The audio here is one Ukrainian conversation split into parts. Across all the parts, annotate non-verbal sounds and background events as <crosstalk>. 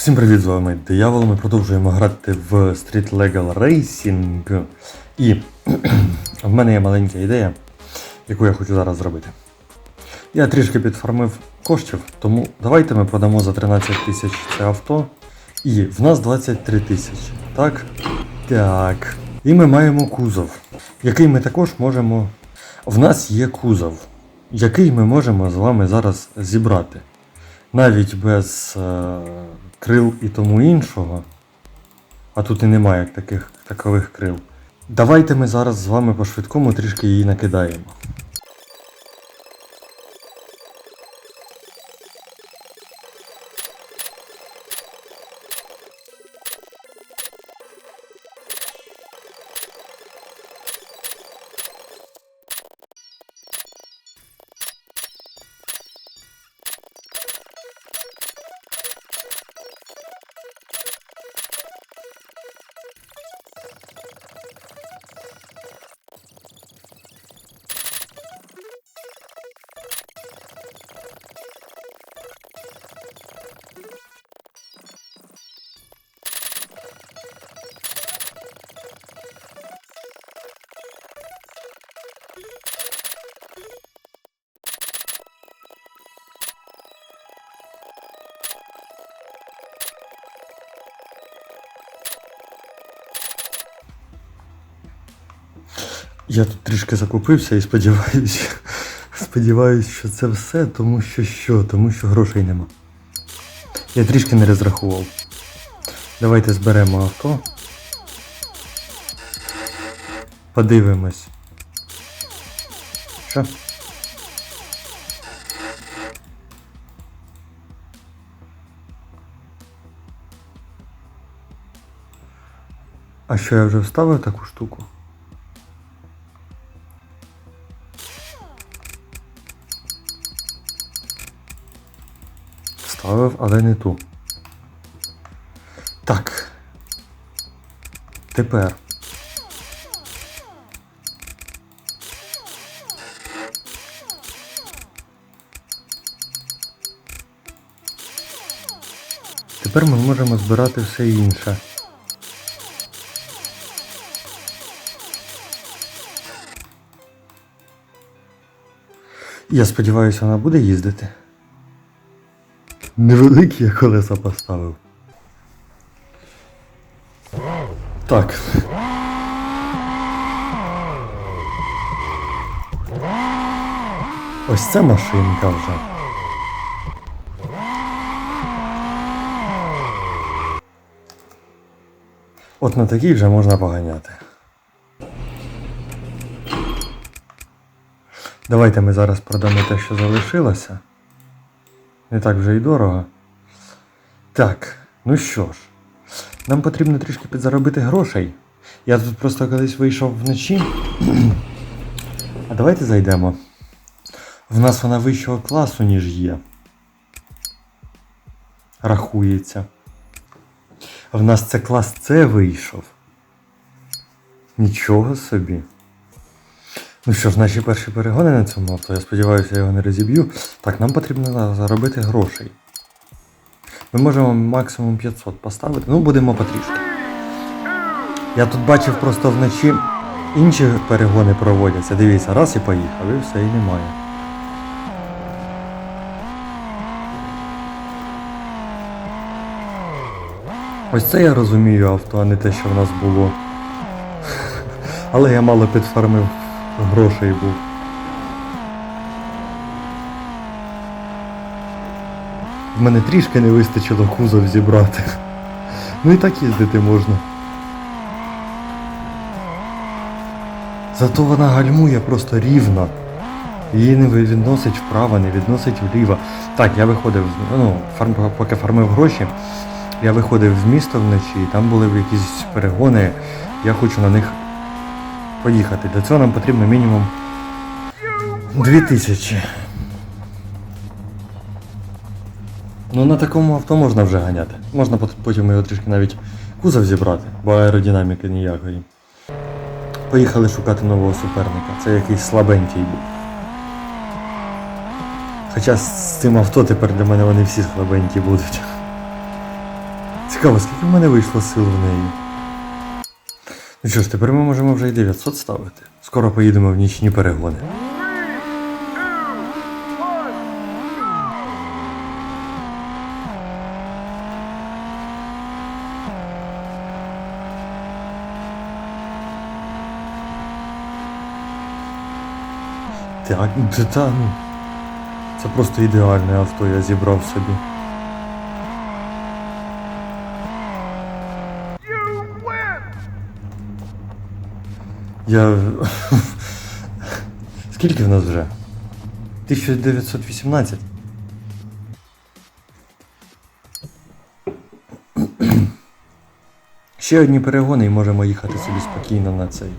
Всім привіт, з вами Диявол. Ми продовжуємо грати в Street Legal Racing. І <clears throat> в мене є маленька ідея, яку я хочу зараз зробити. Я трішки підфармив коштів, тому давайте ми продамо за 13 тисяч це авто. І в нас 23 тисячі. Так? Так. І ми маємо кузов, який ми також можемо. В нас є кузов, який ми можемо з вами зараз зібрати навіть без е, крил і тому іншого, а тут і немає таких такових крил. Давайте ми зараз з вами по швидкому трішки її накидаємо. Я тут трішки закупився і сподіваюся, <laughs> сподіваюся, що це все, тому що що, тому що грошей нема. Я трішки не розрахував. Давайте зберемо авто. Подивимось. Що? А що я вже вставив таку штуку? Вставив, але не ту. Так. Тепер. Тепер ми можемо збирати все інше. Я сподіваюся, вона буде їздити. Невеликі я колеса поставив. Так. Ось це машинка вже. От на такій вже можна поганяти. Давайте ми зараз продамо те, що залишилося. Не так вже й дорого. Так, ну що ж, нам потрібно трішки підзаробити грошей. Я тут просто колись вийшов вночі. А давайте зайдемо. В нас вона вищого класу, ніж є. Рахується. В нас це клас С вийшов. Нічого собі. Ну що ж, наші перші перегони на цьому авто, я сподіваюся, я його не розіб'ю. Так, нам потрібно заробити грошей. Ми можемо максимум 500 поставити, ну будемо потрішки. Я тут бачив просто вночі інші перегони проводяться. Дивіться, раз і поїхав, і все, і немає. Ось це я розумію авто, а не те, що в нас було. Але я мало підфармив грошей був. В мене трішки не вистачило кузов зібрати. Ну і так їздити можна. Зато вона гальмує просто рівно. Її не відносить вправо, не відносить вліво. Так, я виходив, ну, фарм, поки фармив гроші, я виходив з міста вночі, і там були якісь перегони, я хочу на них поїхати. Для цього нам потрібно мінімум 2000. Ну на такому авто можна вже ганяти. Можна потім його трішки навіть кузов зібрати, бо аеродинаміки ніякої. Поїхали шукати нового суперника. Це якийсь слабенький був. Хоча з цим авто тепер для мене вони всі слабенькі будуть. Цікаво, скільки в мене вийшло сил в неї. Ну що ж, тепер ми можемо вже і 900 ставити. Скоро поїдемо в нічні перегони. Так, це та, ну. Це просто ідеальне авто я зібрав собі. Я. <laughs> Скільки в нас вже? 1918. <clears throat> Ще одні перегони і можемо їхати собі спокійно на цей.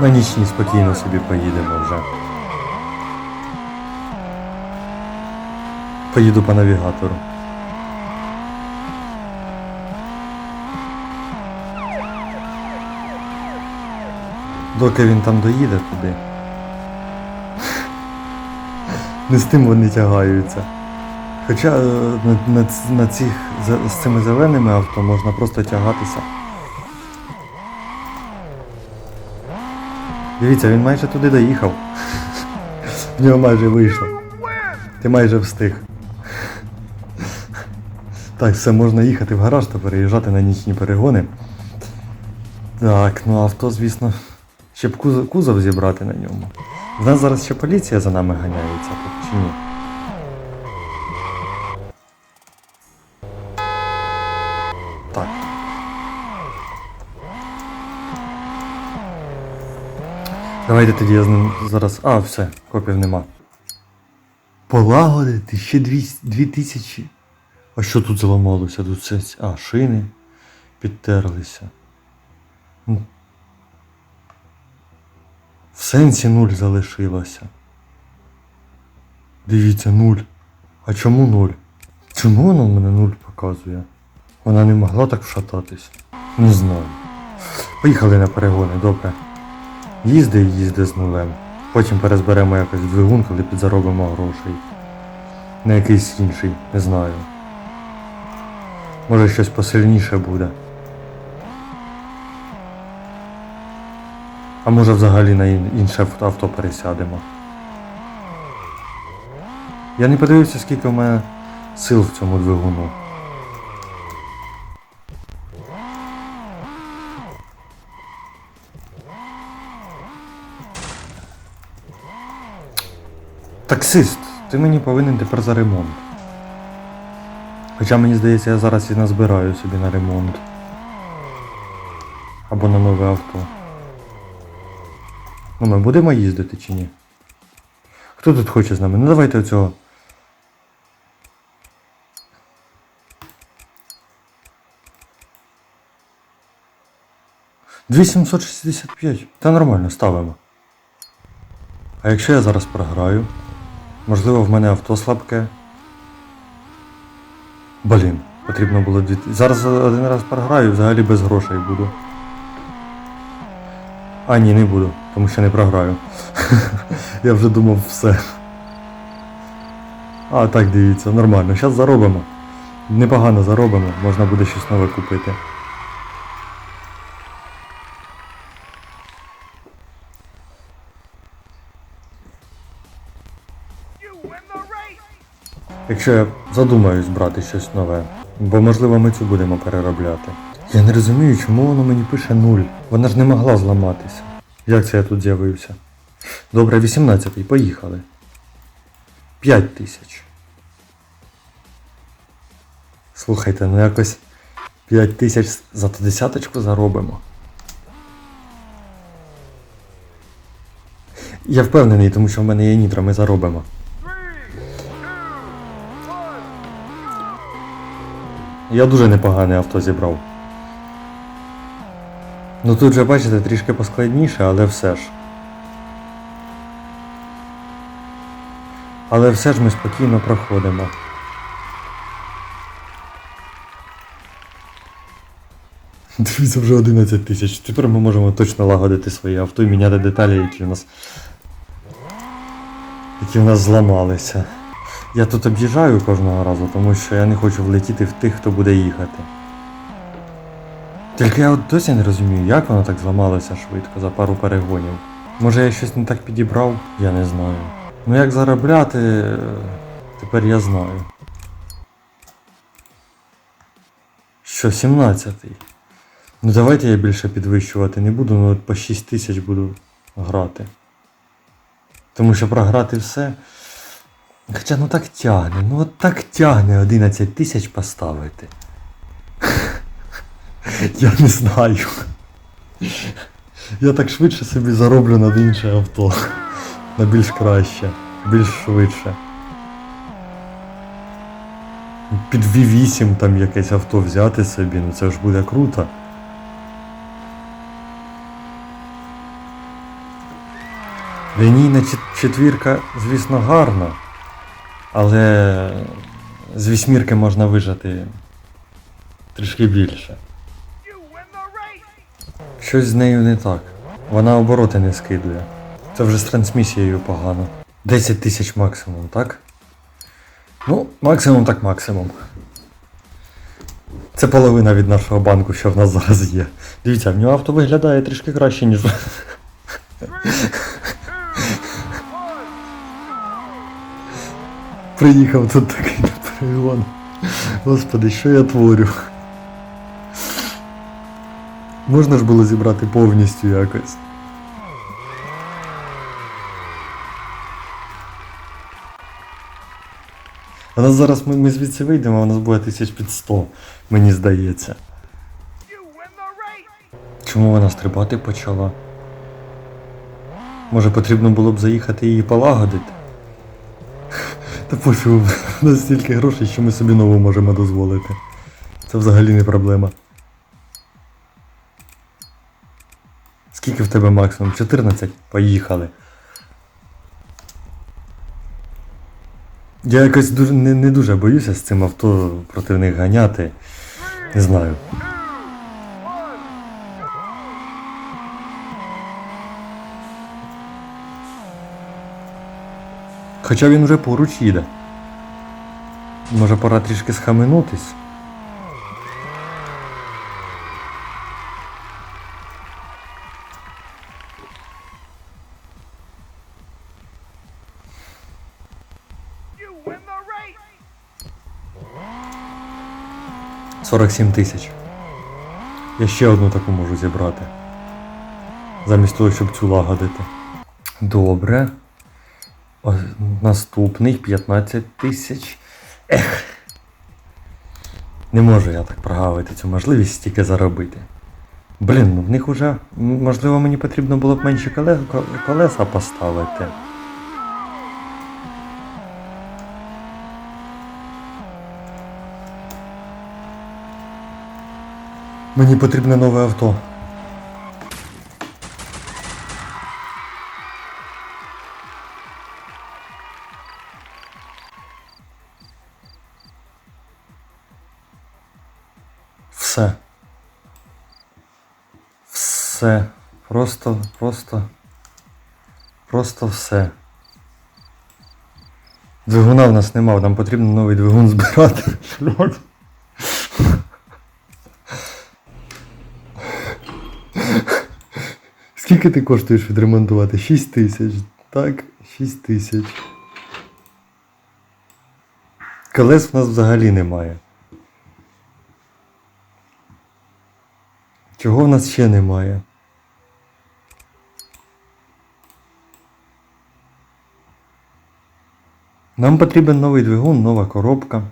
На нічні спокійно собі поїдемо вже. Поїду по навігатору. Доки він там доїде туди. Не з тим вони тягаються. Хоча е, на, на, на цих з цими зеленими авто можна просто тягатися. Дивіться, він майже туди доїхав. <laughs> В нього майже вийшло. Ти майже встиг. Так, все, можна їхати в гараж та переїжджати на нічні перегони. Так, ну авто, звісно. Ще б кузов, кузов зібрати на ньому. В нас зараз ще поліція за нами ганяється, тут чи ні? Так. Давайте тоді я з ним зараз. А, все, копів нема. Полагодити ще дві, дві тисячі. А що тут зламалося? Тут все. А, шини підтерлися. В сенсі нуль залишилося. Дивіться, нуль. А чому нуль? Чому воно в мене нуль показує? Вона не могла так вшататись. Не знаю. Поїхали на перегони, добре. Їзди і їзди з нулем. Потім перезберемо якось двигун, коли підзаробимо грошей. На якийсь інший, не знаю. Може щось посильніше буде. А може взагалі на інше авто пересядемо. Я не подивився, скільки в мене сил в цьому двигуну. Таксист, ти мені повинен тепер за ремонт. Хоча мені здається, я зараз і назбираю собі на ремонт. Або на нове авто. Ну ми будемо їздити чи ні? Хто тут хоче з нами? Ну давайте оцього. Дві 765. Та нормально, ставимо. А якщо я зараз програю? Можливо, в мене авто слабке. Блін, потрібно було дві. Зараз один раз програю, взагалі без грошей буду. А, ні, не буду, тому що не програю. <laughs> Я вже думав все. А, так дивіться, нормально. Зараз заробимо. Непогано заробимо, можна буде щось нове купити. Якщо я задумаюсь брати щось нове, бо можливо ми цю будемо переробляти. Я не розумію, чому воно мені пише нуль. Вона ж не могла зламатися. Як це я тут з'явився? Добре, 18-й, поїхали. 5 тисяч. Слухайте, ну якось 5 тисяч за ту десяточку заробимо. Я впевнений, тому що в мене є нітро, ми заробимо. Я дуже непогане авто зібрав. Ну тут же, бачите, трішки поскладніше, але все ж. Але все ж ми спокійно проходимо. <laughs> Дивіться, вже 11 тисяч. Тепер ми можемо точно лагодити своє авто і міняти деталі, які у нас. які в нас зламалися. Я тут об'їжджаю кожного разу, тому що я не хочу влетіти в тих, хто буде їхати. Тільки я от досі не розумію, як воно так зламалося швидко за пару перегонів. Може я щось не так підібрав? Я не знаю. Ну як заробляти, тепер я знаю. Що, 17-й? Ну давайте я більше підвищувати не буду, ну от по 6 тисяч буду грати. Тому що програти все. Хоча ну так тягне, ну от так тягне 11 тисяч поставити. <laughs> Я не знаю. Я так швидше собі зароблю на інше авто. На більш краще, більш швидше. Під V8 там якесь авто взяти собі, ну це ж буде круто. Лінійна четвірка, звісно, гарна, але з вісьмірки можна вижати трішки більше. Щось з нею не так. Вона обороти не скидує. Це вже з трансмісією погано. 10 тисяч максимум, так? Ну, максимум так максимум. Це половина від нашого банку, що в нас зараз є. Дивіться, в нього авто виглядає трішки краще, ніж. <laughs> Приїхав тут такий перегон. Господи, що я творю? Можна ж було зібрати повністю якось. У нас зараз ми, ми звідси вийдемо, а у нас буде тисяч під 100, мені здається. Чому вона стрибати почала? Може потрібно було б заїхати її полагодити? Пофігу, у нас грошей, що ми собі нову можемо дозволити. Це взагалі не проблема. Скільки в тебе максимум? 14? Поїхали. Я якось дуже, не, не дуже боюся з цим авто проти них ганяти. Не знаю. Хоча він вже поруч їде. Може пора трішки схаменутись. Race! 47 тисяч. Я ще одну таку можу зібрати. Замість того, щоб цю лагодити. Добре. О, наступний 15 тисяч. Ех. Не можу я так прогавити цю можливість стільки заробити. Блін, ну в них уже, можливо, мені потрібно було б менше коле- колеса поставити. Мені потрібне нове авто. Все. Все. Просто, просто. Просто все. Двигуна в нас нема, нам потрібно новий двигун збирати. Скільки ти коштуєш відремонтувати? 6 тисяч. Так, 6 тисяч. Колес в нас взагалі немає. Чого в нас ще немає? Нам потрібен новий двигун, нова коробка.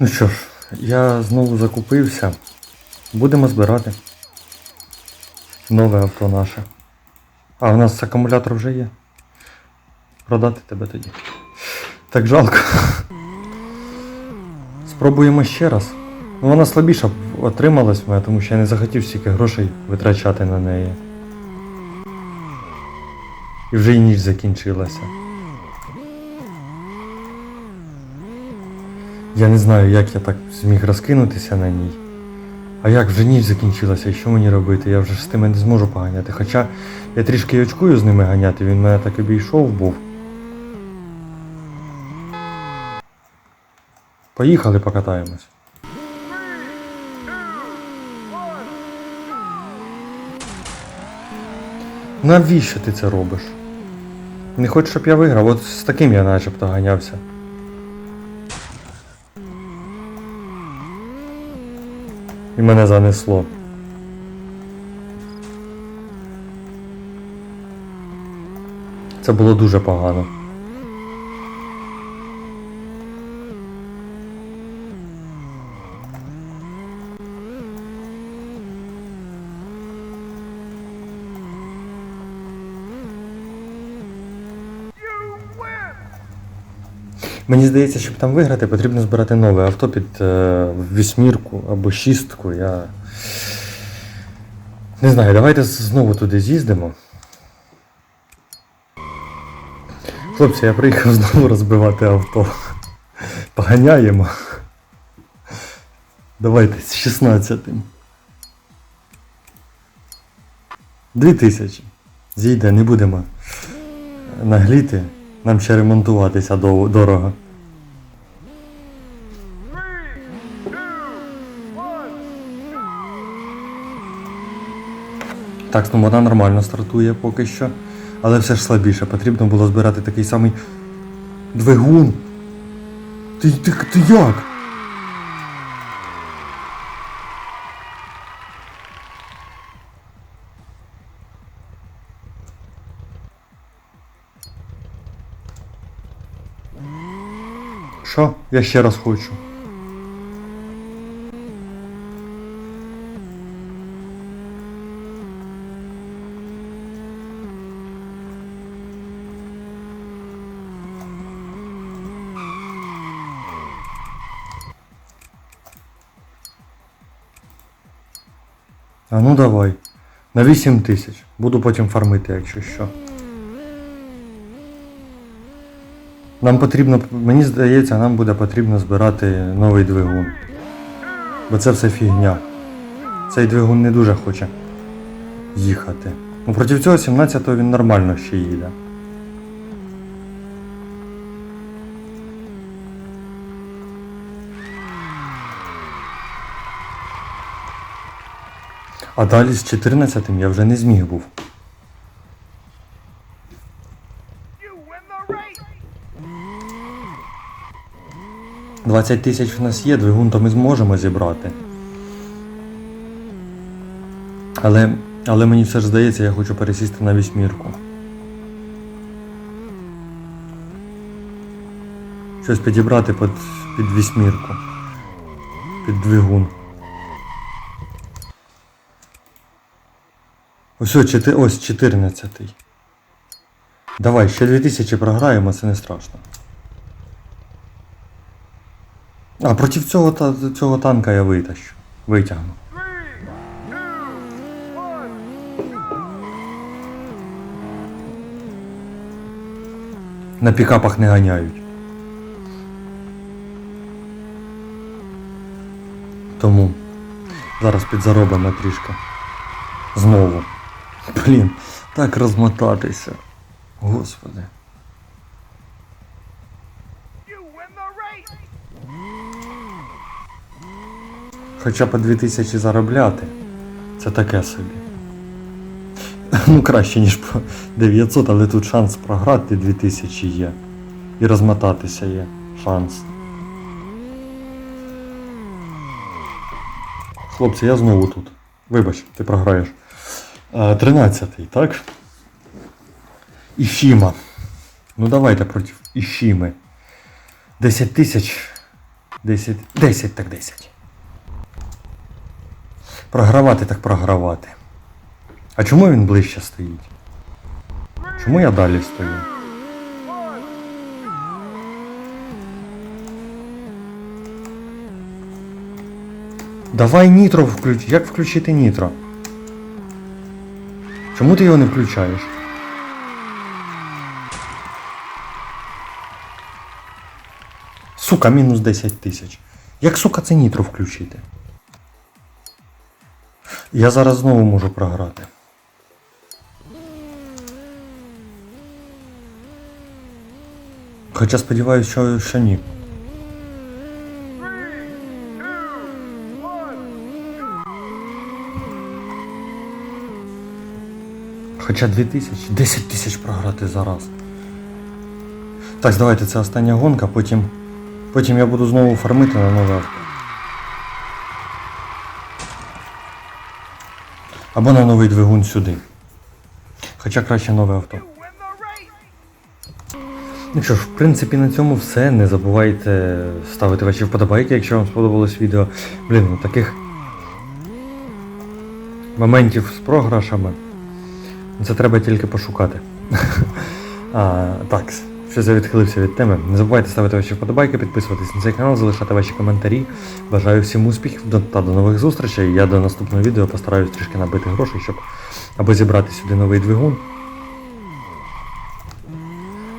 Ну що ж, я знову закупився. Будемо збирати. Нове авто наше. А, у нас акумулятор вже є. Продати тебе тоді. Так жалко. Спробуємо ще раз. Ну вона слабіша отрималась в мене, тому що я не захотів стільки грошей витрачати на неї. І вже і ніч закінчилася. Я не знаю, як я так зміг розкинутися на ній. А як вже ніч закінчилася, і що мені робити? Я вже з тими не зможу поганяти. Хоча я трішки й очкую з ними ганяти, він мене так обійшов був. Поїхали покатаємось. Навіщо ти це робиш? Не хочеш, щоб я виграв? От з таким я начебто ганявся. І мене занесло. Це було дуже погано. Мені здається, щоб там виграти, потрібно збирати нове авто під е, вісьмірку або шістку. Я не знаю, давайте знову туди з'їздимо. Хлопці, я приїхав знову розбивати авто. Поганяємо. Давайте з 16-м. Дві тисячі. Зійде, не будемо нагліти. Нам ще ремонтуватися дорого. Так, ну вона нормально стартує поки що. Але все ж слабіше. Потрібно було збирати такий самий двигун. Ти, ти, ти як? Я ще раз хочу. А ну давай. На 8 тисяч. Буду потім фармити, якщо що. Нам потрібно, мені здається, нам буде потрібно збирати новий двигун. Бо це все фігня. Цей двигун не дуже хоче їхати. Ну проти цього 17-го він нормально ще їде. А далі з 14-м я вже не зміг був. You win the race! 20 тисяч в нас є, двигун то ми зможемо зібрати. Але, але мені все ж здається, я хочу пересісти на вісьмірку. Щось підібрати під, під вісьмірку. Під двигун. Ось, ось 14. Давай, ще 2000 програємо, це не страшно. А проти цього, та, цього танка я витащу. Витягну. На пікапах не ганяють. Тому зараз підзаробимо трішки. Знову. Блін, так розмотатися. Господи. Хоча по 2000 заробляти. Це таке собі. <laughs> Ну краще, ніж по 900, але тут шанс програти 2000 є. І розмотатися є шанс. Хлопці, я знову тут. Вибач, ти програєш. 13-й, так? Іфіма. Ну давайте проти Іфіми. 10 тисяч. 10. 10 так 10. Програвати так програвати. А чому він ближче стоїть? Чому я далі стою? Давай нітро включ. Як включити нітро? Чому ти його не включаєш? Сука, мінус 10 тисяч. Як сука це нітро включити? Я зараз знову можу програти. Хоча сподіваюся, що, що ні. Хоча 2 тисячі, 10 тисяч програти зараз. Так, давайте це остання гонка, потім. Потім я буду знову фармити на нове авто. Або на новий двигун сюди. Хоча краще нове авто. Ну що ж, в принципі, на цьому все. Не забувайте ставити ваші вподобайки, якщо вам сподобалось відео. Блін, ну таких моментів з програшами. Це треба тільки пошукати. <laughs> а, так, щось я від теми. Не забувайте ставити ваші вподобайки, підписуватись на цей канал, залишати ваші коментарі. Бажаю всім успіхів та до нових зустрічей. Я до наступного відео постараюсь трішки набити грошей, щоб або зібрати сюди новий двигун,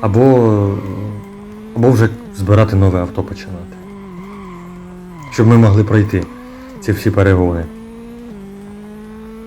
або, або вже збирати нове авто починати. Щоб ми могли пройти ці всі перегони.